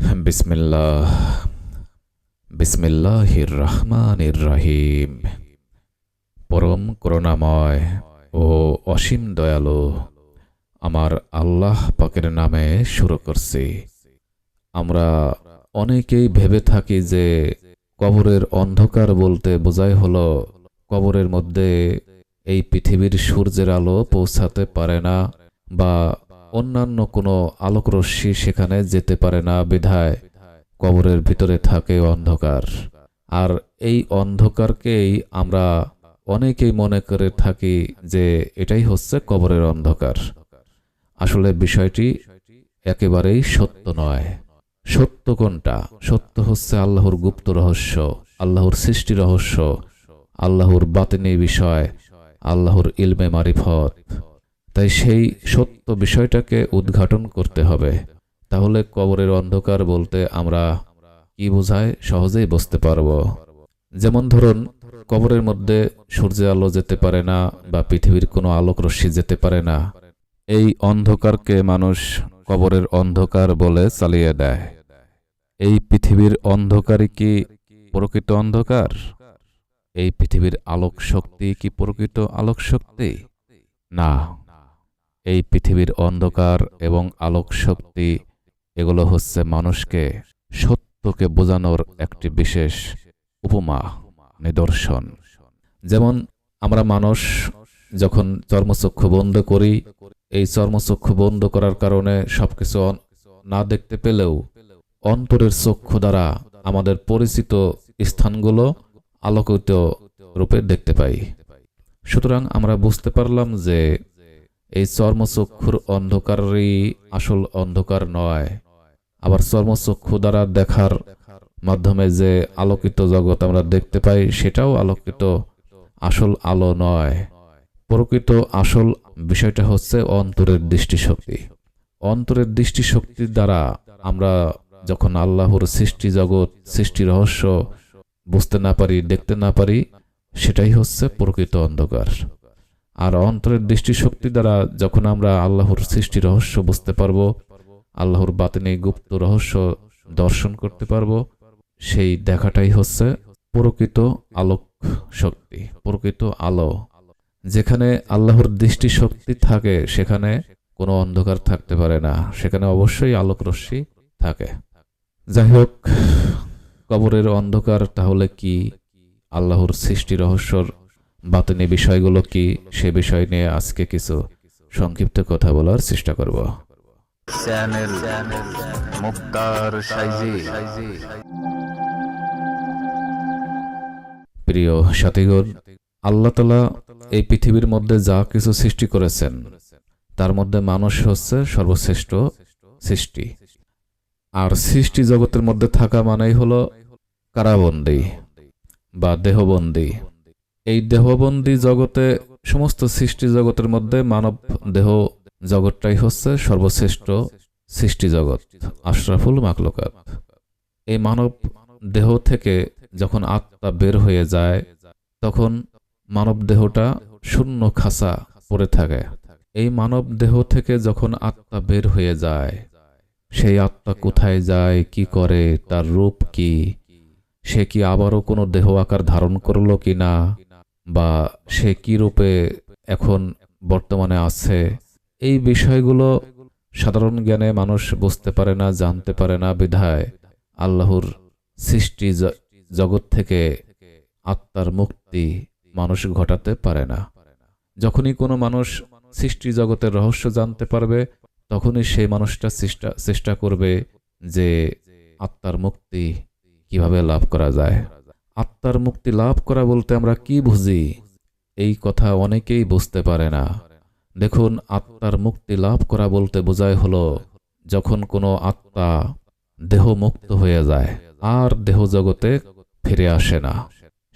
বিসমিল্লাহ বিসমিল্লাহির রহমানির রহিম পরম করুণাময় ও অসীম দয়ালু আমার আল্লাহ পাকের নামে শুরু করছি। আমরা অনেকেই ভেবে থাকি যে কবরের অন্ধকার বলতে বোঝাই হলো কবরের মধ্যে এই পৃথিবীর সূর্যের আলো পৌঁছাতে পারে না বা অন্যান্য কোনো আলোকরশ্মি সেখানে যেতে পারে না, বিধায় কবরের ভিতরে থাকে অন্ধকার। আর এই অন্ধকারকেই আমরা অনেকেই মনে করে থাকি যে এটাই হচ্ছে কবরের অন্ধকার। আসলে বিষয়টি একেবারেই সত্য নয়। সত্য কোনটা? সত্য হচ্ছে আল্লাহর গুপ্ত রহস্য, আল্লাহর সৃষ্টি রহস্য, আল্লাহর বাতিনি বিষয়, আল্লাহর ইলমে মারিফত। তাই সেই সত্য বিষয়টাকে উদ্ঘাটন করতে হবে। তাহলে কবরের অন্ধকার বলতে আমরা কি বোঝায়? সহজেই বুঝতে পারব। যেমন ধরুন, কবরের মধ্যে সূর্যের আলো যেতে পারে না বা পৃথিবীর কোনো আলোক রশ্মি যেতে পারে না। এই অন্ধকারকে মানুষ কবরের অন্ধকার বলে চালিয়ে দেয়। এই পৃথিবীর অন্ধকারই কি প্রকৃত অন্ধকার? এই পৃথিবীর আলোক শক্তি কি প্রকৃত আলোক শক্তি না। এই পৃথিবীর অন্ধকার এবং আলোক শক্তি এগুলো হচ্ছে মানুষকে, সত্যকে বোঝানোর একটি বিশেষ উপমা, নিদর্শন। যেমন আমরা মানুষ যখন চর্মচক্ষু বন্ধ করি, এই চর্মচক্ষু বন্ধ করার কারণে সবকিছু না দেখতে পেলেও অন্তরের চক্ষু দ্বারা আমাদের পরিচিত স্থানগুলো আলোকিত রূপে দেখতে পাই। সুতরাং আমরা বুঝতে পারলাম যে এই চর্মচক্ষুর অন্ধকারই আসল অন্ধকার নয়। আবার চর্মচক্ষু দ্বারা দেখার মাধ্যমে যে আলোকিত জগৎ আমরা দেখতে পাই, সেটাও আলোকিত আসল আলো নয়। প্রকৃত আসল বিষয়টা হচ্ছে অন্তরের দৃষ্টিশক্তি। অন্তরের দৃষ্টিশক্তির দ্বারা আমরা যখন আল্লাহর সৃষ্টি জগৎ, সৃষ্টি রহস্য বুঝতে না পারি, দেখতে না পারি, সেটাই হচ্ছে প্রকৃত অন্ধকার। আর অন্তরের দৃষ্টিশক্তি দ্বারা যখন আমরা আল্লাহর সৃষ্টি রহস্য বুঝতে পারব, আল্লাহর বাতিনি গুপ্ত রহস্য দর্শন করতে পারব, সেই দেখাটাই হচ্ছে প্রকৃত আলোক শক্তি, প্রকৃত আলো। যেখানে আল্লাহর দৃষ্টিশক্তি থাকে, সেখানে কোনো অন্ধকার থাকতে পারে না। সেখানে অবশ্যই আলোক রশ্মি থাকে। যাই হোক, কবরের অন্ধকার তাহলে কি আল্লাহর সৃষ্টি রহস্যর বাতিনি বিষয়গুলো কি সে বিষয় নিয়ে আজকে কিছু সংক্ষিপ্ত কথা বলার চেষ্টা করব। চ্যানেল মুক্তার প্রিয় সাথীগণ আল্লাহ তালা এই পৃথিবীর মধ্যে যা কিছু সৃষ্টি করেছেন তার মধ্যে মানুষ হচ্ছে সর্বশ্রেষ্ঠ সৃষ্টি। আর সৃষ্টি জগতের মধ্যে থাকা মানেই হলো কারাবন্দী বা দেহবন্দী। এই দেহবন্দী জগতে সমস্ত সৃষ্টি জগতের মধ্যে মানব দেহ জগৎটাই হচ্ছে সর্বশ্রেষ্ঠ সৃষ্টি জগৎ, আশরাফুল মাকলকাত এই মানব দেহ থেকে যখন আত্মা বের হয়ে যায়, তখন মানব দেহটা শূন্য খাসা পড়ে থাকে। এই মানব দেহ থেকে যখন আত্মা বের হয়ে যায়, সেই আত্মা কোথায় যায়, কি করে, তার রূপ কি, সে কি আবারও কোনো দেহ আকার ধারণ করল কি না বা সে কি রূপে এখন বর্তমানে আছে, এই বিষয়গুলো সাধারণ জ্ঞানে মানুষ বুঝতে পারে না, জানতে পারে না বিধায় আল্লাহর সৃষ্টি জগৎ থেকে আত্মার মুক্তি মানুষ ঘটাতে পারে না। যখনই কোনো মানুষ সৃষ্টি জগতের রহস্য জানতে পারবে, তখনই সেই মানুষটা চেষ্টা চেষ্টা করবে যে আত্মার মুক্তি কীভাবে লাভ করা যায়। আত্মার মুক্তি লাভ করা বলতে আমরা কি বুঝি? এই কথা অনেকেই বুঝতে পারে না। দেখুন, আত্মার মুক্তি লাভ করা বলতে বোঝায় হলো, যখন কোনো আত্মা দেহ মুক্ত হয়ে যায়, আর দেহ জগতে ফিরে আসে না।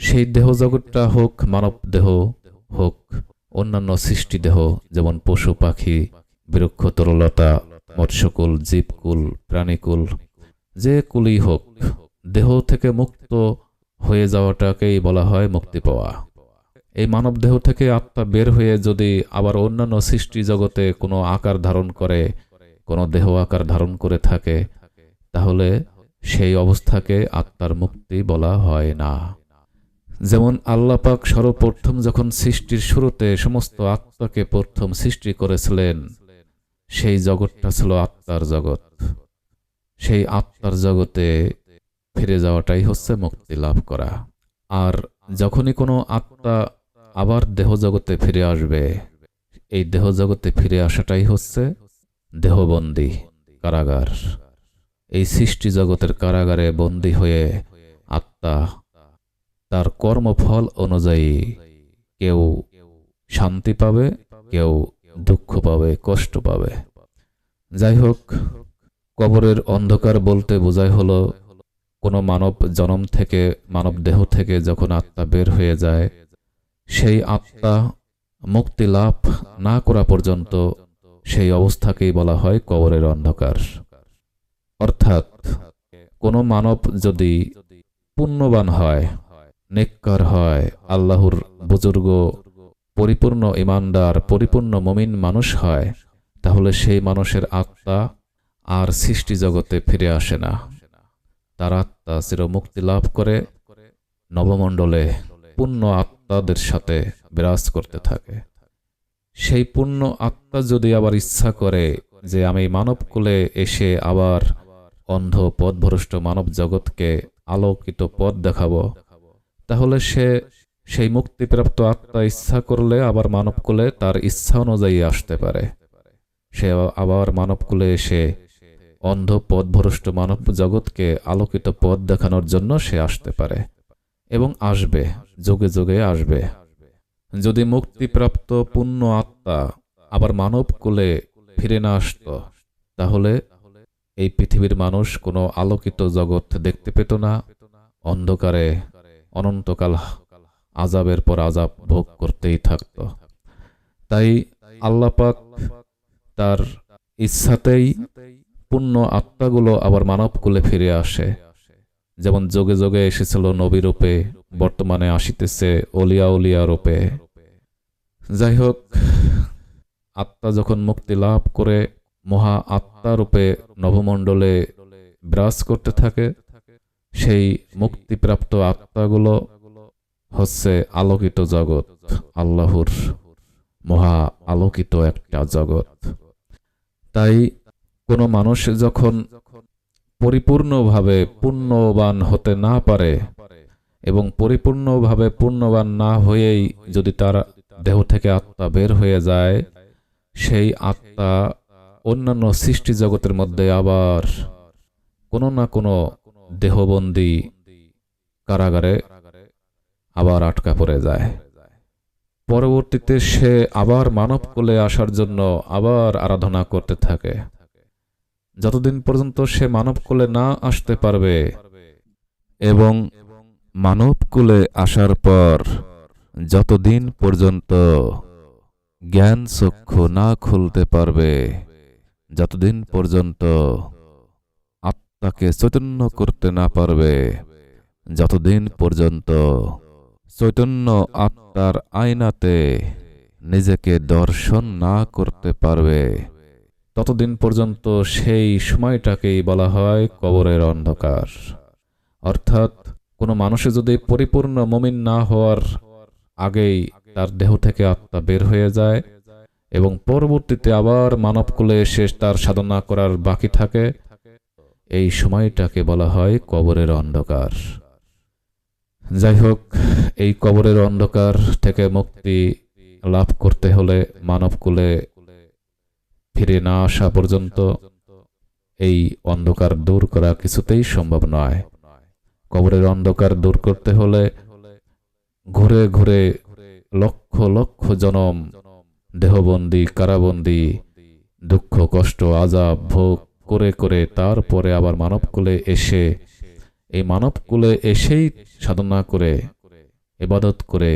সেই দেহ জগৎটা হোক মানব দেহ হোক, অন্যান্য সৃষ্টি দেহ, যেমন পশু, পাখি বৃক্ষ তরলতা মৎস্যকুল, জীবকুল, প্রাণীকুল, যে কুলই হোক, দেহ থেকে মুক্ত হয়ে যাওয়াটাকেই বলা হয় মুক্তি পাওয়া। এই মানব দেহ থেকে আত্মা বের হয়ে যদি আবার অন্যান্য সৃষ্টি জগতে কোনো আকার ধারণ করে, কোনো দেহ আকার ধারণ করে থাকে, তাহলে সেই অবস্থাকে আত্মার মুক্তি বলা হয় না। যেমন আল্লাপাক সর্বপ্রথম যখন সৃষ্টির শুরুতে সমস্ত আত্মাকে প্রথম সৃষ্টি করেছিলেন, সেই জগৎটা ছিল আত্মার জগৎ। সেই আত্মার জগতে ফিরে যাওয়াটাই হচ্ছে মুক্তি লাভ করা। আর যখনই কোনো আত্মা আবার দেহ জগতে ফিরে আসবে, এই দেহ জগতে ফিরে আসাটাই হচ্ছে দেহবন্দী কারাগার। এই সৃষ্টি জগতের কারাগারে বন্দী হয়ে আত্মা তার কর্মফল অনুযায়ী কেউ শান্তি পাবে, কেউ দুঃখ পাবে, কষ্ট পাবে। যাই হোক, কবরের অন্ধকার বলতে বোঝায় হলো কোনো মানব জনম থেকে, মানব দেহ থেকে যখন আত্মা বের হয়ে যায়, সেই আত্মা মুক্তি লাভ না করা পর্যন্ত সেই অবস্থাকেই বলা হয় কবরের অন্ধকার। অর্থাৎ, কোনো মানব যদি পুণ্যবান হয় নেককার হয়, আল্লাহর বুজুর্গ, পরিপূর্ণ ইমানদার, পরিপূর্ণ মমিন মানুষ হয়, তাহলে সেই মানুষের আত্মা আর সৃষ্টি জগতে ফিরে আসে না। তার আত্মা চিরমুক্তি লাভ করে নবমণ্ডলে পুণ্য আত্মাদের সাথে বিরাজ করতে থাকে। সেই পুণ্য আত্মা যদি আবার ইচ্ছা করে যে আমি মানবকুলে এসে আবার অন্ধ পথভ্রষ্ট মানব জগৎকে আলোকিত পথ দেখাবো, তাহলে সে সেই মুক্তিপ্রাপ্ত আত্মা ইচ্ছা করলে আবার মানবকুলে তার ইচ্ছা অনুযায়ী আসতে পারে। সে আবার মানবকুলে এসে অন্ধ পথভ্রষ্ট মানব জগৎকে আলোকিত পথ দেখানোর জন্য সে আসতে পারে এবং আসবে, যোগে যোগে আসবে। যদি মুক্তিপ্রাপ্ত পুণ্য আত্মা আবার মানব কুলে ফিরে না আসত, তাহলে এই পৃথিবীর মানুষ কোনো আলোকিত জগৎ দেখতে পেত না, অন্ধকারে অনন্তকাল আজাবের পর আজাব ভোগ করতেই থাকত। তাই আল্লাপাক তার ইচ্ছাতেই পুণ্য আত্মাগুলো আবার মানব কুলে ফিরে আসে। যেমন যোগে যোগে এসেছিল নবী রূপে, বর্তমানে আসিতেছে অলিয়া উলিয়া রূপে। যাই হোক, আত্মা যখন মুক্তি লাভ করে, মহা আত্মা রূপে নবমণ্ডলে বিরাজ করতে থাকে, সেই মুক্তিপ্রাপ্ত আত্মাগুলো হচ্ছে আলোকিত জগৎ, আল্লাহর মহা আলোকিত একটা জগৎ। তাই কোনো মানুষ যখন পরিপূর্ণভাবে পুণ্যবান হতে না পারে এবং পরিপূর্ণভাবে পুণ্যবান না হয়েই যদি তার দেহ থেকে আত্মা বের হয়ে যায়, সেই আত্মা অন্যান্য সৃষ্টি জগতের মধ্যে আবার কোনো না কোনো দেহবন্দী কারাগারে আবার আটকা পড়ে যায়। পরবর্তীতে সে আবার মানব কোলে আসার জন্য আবার আরাধনা করতে থাকে। যতদিন পর্যন্ত সে মানব কোলে না আসতে পারবে এবং মানব কুলে আসার পর যতদিন পর্যন্ত জ্ঞান চক্ষু না খুলতে পারবে, যতদিন পর্যন্ত আত্মাকে চৈতন্য করতে না পারবে, যতদিন পর্যন্ত চৈতন্য আত্মার আয়নাতে নিজেকে দর্শন না করতে পারবে ততদিন পর্যন্ত সেই সময়টাকেই বলা হয় কবরের অন্ধকার। অর্থাৎ কোনো মানুষে যদি পরিপূর্ণ মমিন না হওয়ার আগেই তার দেহ থেকে আত্মা বের হয়ে যায় এবং পরবর্তীতে আবার মানবকুলে এসে তার সাধনা করার বাকি থাকে, এই সময়টাকে বলা হয় কবরের অন্ধকার। যাই হোক, এই কবরের অন্ধকার থেকে মুক্তি লাভ করতে হলে মানবকুলে ফিরে না আসা পর্যন্ত এই অন্ধকার দূর করা কিছুতেই সম্ভব নয়। কবরের অন্ধকার দূর করতে হলে ঘুরে ঘুরে লক্ষ লক্ষ জনম, দেহবন্দি, কারাবন্দি, দুঃখ, কষ্ট, আজাব ভোগ করে করে তারপরে আবার মানবকুলে এসে এই মানবকুলে এসেই সাধনা করে এবাদত করে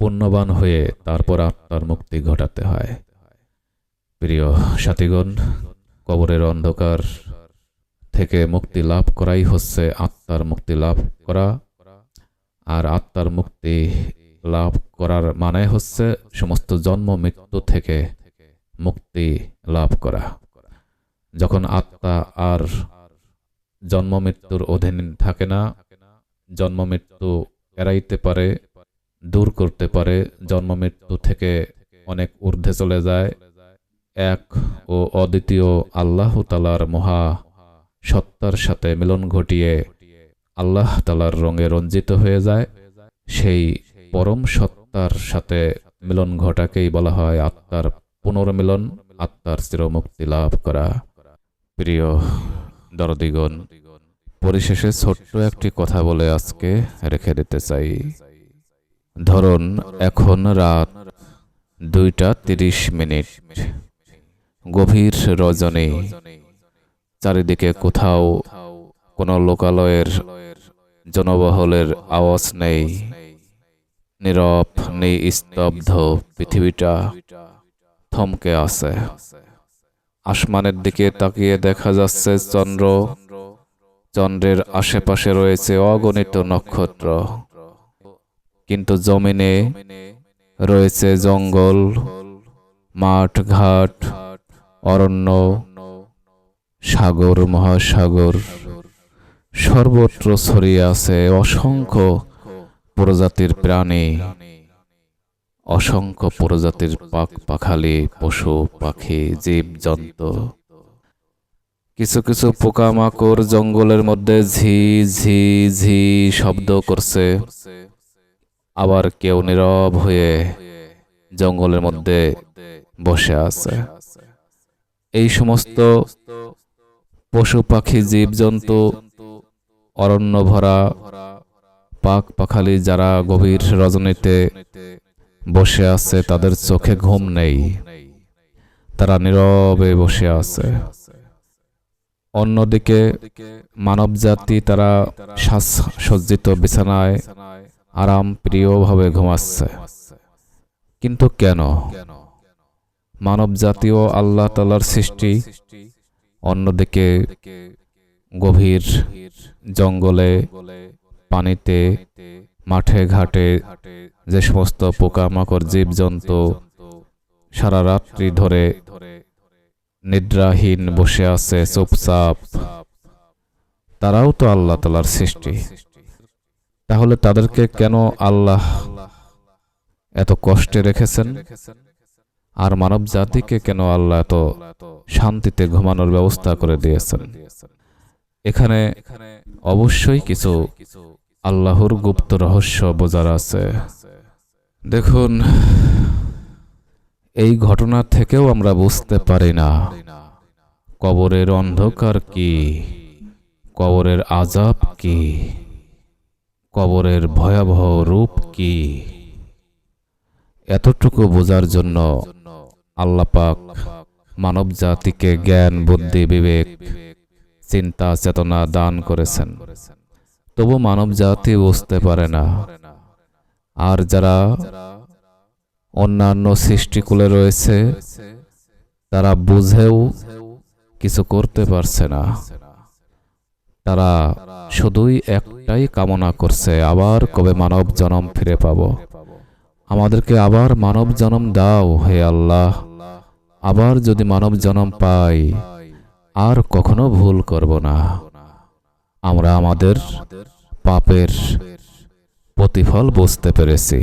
পুণ্যবান হয়ে তারপর আত্মার মুক্তি ঘটাতে হয়। প্রিয় সাথীগণ, কবরের অন্ধকার থেকে মুক্তি লাভ করাই হচ্ছে আত্মার মুক্তি লাভ করা। আর আত্মার মুক্তি লাভ করার মানে হচ্ছে সমস্ত জন্ম, মৃত্যু থেকে মুক্তি লাভ করা। যখন আত্মা আর জন্ম, মৃত্যুর অধীন থাকে না, জন্ম, মৃত্যু এড়াইতে পারে, দূর করতে পারে, জন্ম, মৃত্যু থেকে অনেক ঊর্ধ্বে চলে যায় এক ও অদ্বিতীয় আল্লাহ তালার মহা সত্তার সাথে মিলন ঘটিয়ে আল্লাহ তালার রঙে রঞ্জিত হয়ে যায়, সেই পরম সত্তার সাথে মিলন ঘটাকেই বলা হয় আত্মার পুনর্মিলন, আত্মার চিরমুক্তি লাভ করা। প্রিয় দরদিগণ, পরিশেষে ছোট্ট একটি কথা বলে আজকে রেখে দিতে চাই। ধরুন, এখন রাত দুইটা তিরিশ মিনিট। গভীর রজনী। চারিদিকে কোথাও কোনো লোকালয়ের জনবহলের আওয়াজ নেই। নীরব নেই স্তব্ধ পৃথিবীটা থমকে আছে। আসমানের দিকে তাকিয়ে দেখা যাচ্ছে চন্দ্র। চন্দ্রের আশেপাশে রয়েছে অগণিত নক্ষত্র। কিন্তু জমিনে রয়েছে জঙ্গল, মাঠ, ঘাট অরণ্য, সাগর, মহাসাগর, সর্বত্র ছড়িয়ে আছে অসংখ্য প্রজাতির প্রাণী, অসংখ্য প্রজাতির পাখ পাখালি, পশু, পাখি, জীব, জন্তু। কিছু কিছু পোকামাকড় জঙ্গলের মধ্যে ঝি ঝি ঝি শব্দ করছে। আবার কেউ নীরব হয়ে জঙ্গলের মধ্যে বসে আছে। এই সমস্ত পশু পাখি, জীবজন্তু অরণ্য ভরা পাক পাখালি যারা গভীর রজনীতে বসে আছে, তাদের চোখে ঘুম নেই। তারা নীরবে বসে আছে। অন্যদিকে মানব জাতি তারা শ্বাস- সজ্জিত বিছানায় আরাম প্রিয়ভাবে ঘুমাচ্ছে। কিন্তু কেন? মানব জাতীয় আল্লাহ তালার সৃষ্টি, অন্যদিকে গভীর জঙ্গলে, পানিতে, মাঠে, ঘাটে যে সমস্ত পোকামাকড়, জীবজন্তু সারা রাত্রি ধরে নিদ্রাহীন বসে আছে, চুপচাপ, তারাও তো আল্লাহ তালার সৃষ্টি। তাহলে তাদেরকে কেন আল্লাহ এত কষ্টে রেখেছেন? আর মানব জাতিকে কেন আল্লাহ এত শান্তিতে ঘুমানোর ব্যবস্থা করে দিয়েছেন? এখানে অবশ্যই কিছু আল্লাহর গুপ্ত রহস্য বোঝার আছে। দেখুন, এই ঘটনা থেকেও আমরা বুঝতে পারি না কবরের অন্ধকার কি, কবরের আজাব কি, কবরের ভয়াবহ রূপ কি। এতটুকু বোঝার জন্য আল্লাপাক মানব জাতিকে জ্ঞান, বুদ্ধি, বিবেক, চিন্তা, চেতনা দান করেছেন। তবু মানব জাতি বুঝতে পারে না। আর যারা অন্যান্য সৃষ্টিকুলে রয়েছে, তারা বুঝেও কিছু করতে পারছে না। তারা শুধুই একটাই কামনা করছে, আবার কবে মানব জনম ফিরে পাব? আমাদেরকে আবার মানব জনম দাও, হে আল্লাহ। আবার যদি মানব জনম পাই, আর কখনো ভুল করব না। আমরা আমাদের পাপের প্রতিফল বুঝতে পেরেছি।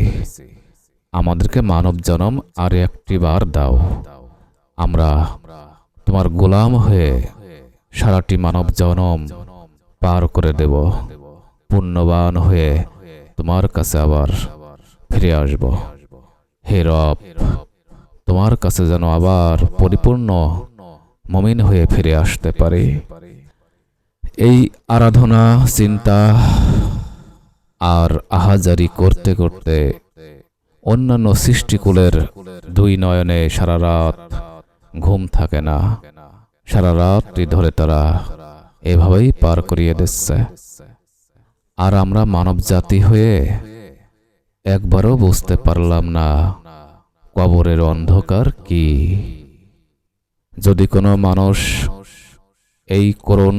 আমাদেরকে মানব জনম আর একটি বার দাও। আমরা তোমার গোলাম হয়ে সারাটি মানব জনম পার করে দেব। পুণ্যবান হয়ে তোমার কাছে আবার ফিরে আসব। হে রব তোমার কাছে যেন আবার পরিপূর্ণ মমিন হয়ে ফিরে আসতে পারি। এই আরাধনা, চিন্তা আর আহাজারি করতে করতে অন্যান্য সৃষ্টিকুলের দুই নয়নে সারা রাত ঘুম থাকে না। সারা রাতটি ধরে তারা এভাবেই পার করিয়ে দিচ্ছে। আর আমরা মানব জাতি হয়ে একবারও বুঝতে পারলাম না কবরের অন্ধকার কি? যদি কোনো মানুষ এই করুণ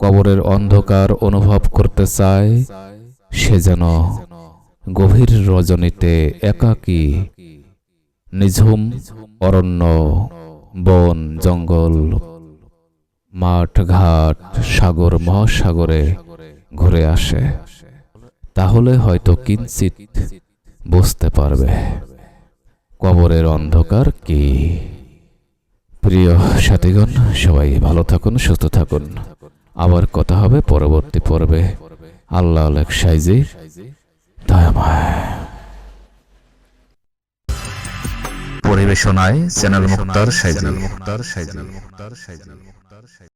কবরের অন্ধকার অনুভব করতে চায়, সে যেন গভীর রজনীতে একাকী, নিঝুম অরণ্য, বন, জঙ্গল, মাঠ, ঘাট, সাগর, মহাসাগরে ঘুরে আসে, তাহলে হয়তো কিঞ্চিত বুঝতে পারবে। কবরের অন্ধকার কি? প্রিয় সাথীগণ সবাই ভালো থাকুন সুস্থ থাকুন। আবার কথা হবে পরবর্তী পর্বে। আল্লাহ আলেক সাইজি পরিবেশনায় চ্যানেল মুক্তার সাইজি। মুক্তার সাইজি মুক্তার সাইজি।